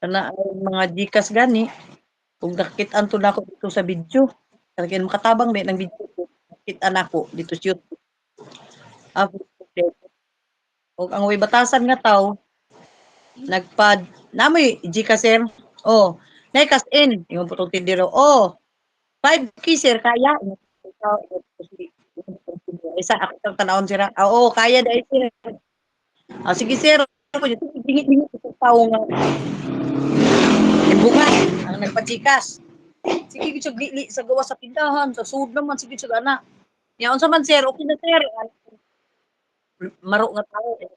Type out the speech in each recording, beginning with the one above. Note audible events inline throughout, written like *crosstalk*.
Kana ay mga Gcash gani. Kung nakitaan to nako dito sa video. Talagang makatabang din ang video ko. Nakitaan ako dito sa YouTube. Og ang way batasan nga taw nagpad namoy Gcash sir. Oh, nay cash in ingon putong tindero. Oh, 5k sir kaya. Isa ako tang tanawon sira. Ah, oo, kaya dai sir. Ah, sige sir. Ako dingit-dingit sa tao nga bunga ang nagpachikas. Sige siya dili sa gawa sa tindahan, sa sud naman sige siya ana. Ya unsa man sir, okay na sir. Maro nga tao, eh.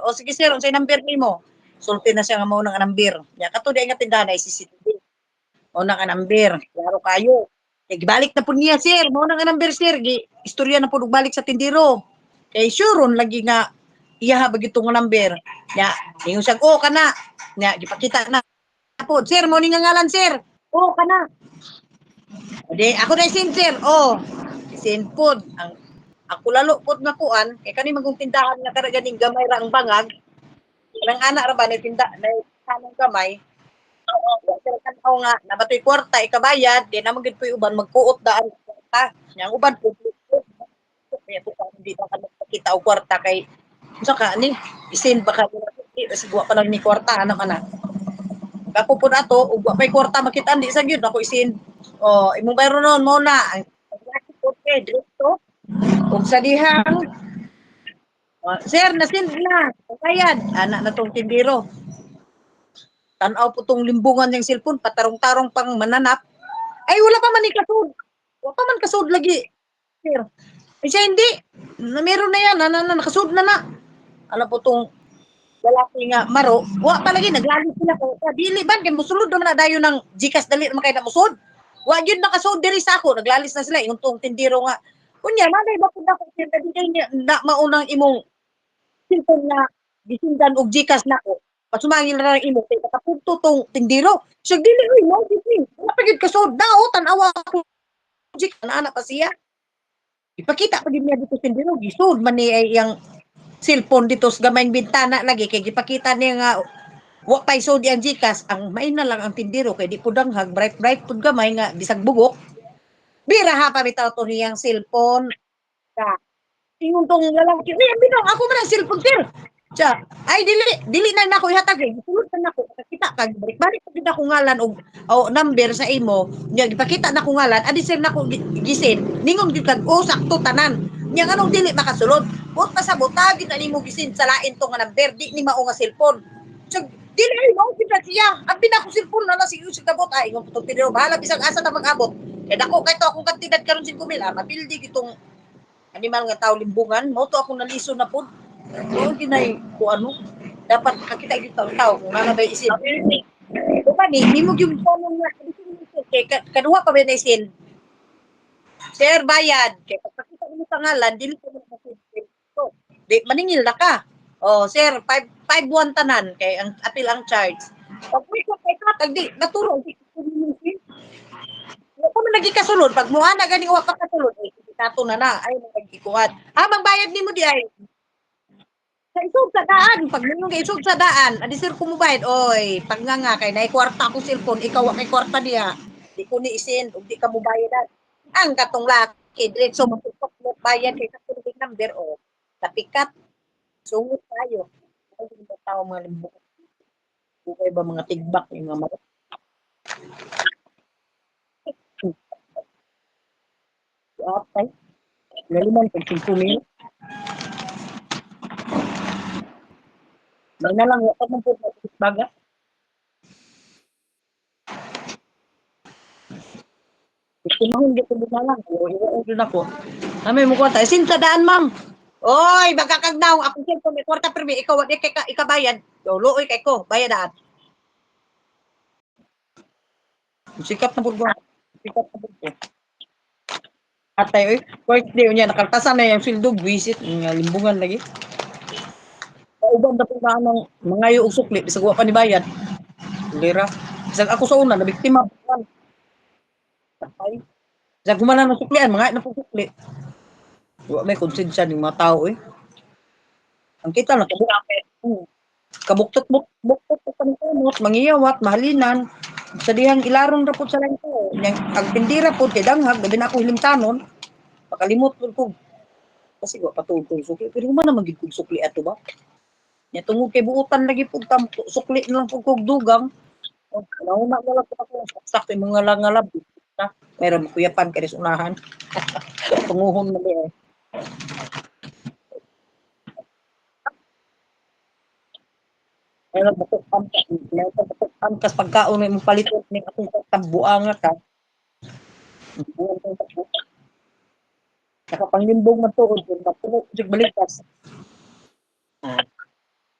O sige sir, unsay number nimo? Sulti na siya nga mao nang number. Ya kato di nga tindahan ay CCTV. Mao nang number. Klaro kayo. Eh, gibalik na po niya, sir. Mao nang number, sir. Gi, istorya na po balik sa tindero. Kay sure ron lagi nga iya ha bagito nga number. Ya, ingon siya, oh kana. Ya, gipakita na po. Sir, mo ni nga ngalan, sir. Oh, kana. Ode, ako na isin, sir. Oh, isin po. Ang ako lalo po nga kuan, kay kani magong tindahan nga karaganing gamay ra ang bangag. Nang ana ra ba ni tinda na kanang gamay. Sir, kanaw nga nabatoy kwarta ikabayad, di na magid po uban magkuot daan kwarta. Yang uban po kaya po hindi pa ka magpakita og kwarta kay unsa ka ni isin baka sigwa pa lang ni kwarta ano ana. Kapo po nato, ug wa pay kwarta makita di sa gyud ako isin. Oh, imong bayro noon mo na. Okay, dito. Ug sa dihang oh, Sir, nasin na. Kayad. Anak na tong tindiro. Tanaw po tong limbungan yung cellphone, patarong-tarong pang mananap. Ay, wala pa man ni kasud. Wala pa man kasud lagi. Sir. Eh, siya hindi. Na, meron na yan. Na, na, na, nakasud na na. Ano po tong lalaki nga maro, wa pa lagi naglalis sila ko. Dili ban kay musulod naman na dayo ng Gcash dali naman kay na musud. Wa gyud nakasud diri sa ako, naglalis na sila ingon tong tindiro nga. Kunya manay ba pud ako sir dili kay na maunang imong cellphone na gisindan og Gcash nako. Pasumangil na lang imo kay katapugto tong tindiro. Siya dili uy mo dili. Wala pa gyud kasud daw tan-awa ko. Gcash na ana pa siya. Ipakita pa gyud niya dito tindiro gisud man ni ay iyang cellphone dito sa gamayng bintana lagi. Kay gipakita niya nga wa pay so di ang Gcash. Ang may na lang ang tindiro kay di pudanghag bright bright pud gamay nga bisag bugok. Bira ha pa bitaw to niyang cellphone. Ka ingon tong lalaki ay binong ako man ang cellphone sir. Siya ay dili dili na nako ihatag kay sulod na nako kita kag balik. Balik pud ako ngalan og o number sa imo. Nya gipakita na ko ngalan. Adi sir nako gi- gisin ningon gyud kag oh sakto tanan. Nya anong dili makasulod Buot pa sa buta, gid na nimo gisin sa lain to nga number, di ni mao nga cellphone. So, dili ay mao na siya. Ang pinako cellphone na lang si Yusuf kabot ay ingon putong tiniro, bahala bisag asa ta mag-abot. Kaya dako kay to akong kantidad karon 5 mil, ah, mabildi kitong animal nga tao limbungan, mo to akong naliso na pud. Mo ginay ko ano, dapat kakita gyud tao kung ano ba isin. O ba ni, gyud phone nga kay ka- kaduha pa ba na isin? Sir, bayad. Kaya pag pakita mo sa ngalan, dili ko mo So, di maningil na ka. Oh, sir, 5 5 tanan kay ang apil ang charge. Pag may ka kay katag di naturo di ko man lagi kasulod pag mo ana gani wa pa kasulod eh kato na na ay magikuhat. Habang bayad nimo di ay sa isog sa daan, pag ninyo kay isog sa daan, adi sir kumubayad, oy, pag nga nga kay nay kwarta ko cellphone, ikaw kay kwarta diha. Di ko ni isin, ug di ka mo bayadan. Ang katong laki, diretso mo bayad kay katong number o tapikat. Sungot tayo. Ay, hindi ba tao mga limbok? Bukay ba mga tigbak yung mga mga Atay. Laliman pag 5 mil. May na lang, wala mo po baga. Gusto mo hindi ko na lang. O, iwan ako. Amay mo kwarta. Isin sa daan, ma'am. Oy, magkakagnaw. Ako siya may kwarta per mi. Ikaw, di ka, ikabayad. O, looy kay ko. Bayadaan. Sikat na po Sikat na po Atay, oy. Birthday niya. Nakaltasan na yung sildo. Visit. Nga limbungan lagi. Kauban na po na ng mga yung sukli. Bisag pa ni bayad. Lira. Bisag ako sa una, nabiktima. Atay. Bisag kumana ng suklian, mga na po sukli. Wa may konsensya ng mga tao eh. Ang kita na kabuapit. Hmm. kabuktot buk buktot panimot mangiyawat mahalinan. Sa dihang ilaron ra pud sa lang ko yang ang pindira pud kay danghag gabi na ako hilimtanon. Pakalimot pud ko. Kasi wa patutol sukli. Pero man naman gid sukli ato ba? Nya tungod kay buutan lagi pud tam sukli na lang kog dugang. Oh, nauna na lang ako sakto mga langalab. Na pero makuyapan kay unahan. *laughs* Tunguhon na eh Pero batok am ka, pero batok am kas pagkaon mo palitot ning atong tambuang ka. Nakapanglimbong man to kung matulo jud balikas.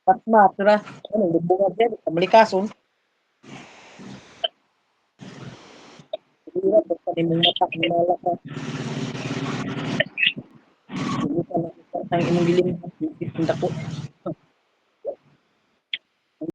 Patma, tira. Ano, limbungan siya, kamalikason. Hirap, basta ni mong matak, minala ka. Ang imong dilim, hindi ko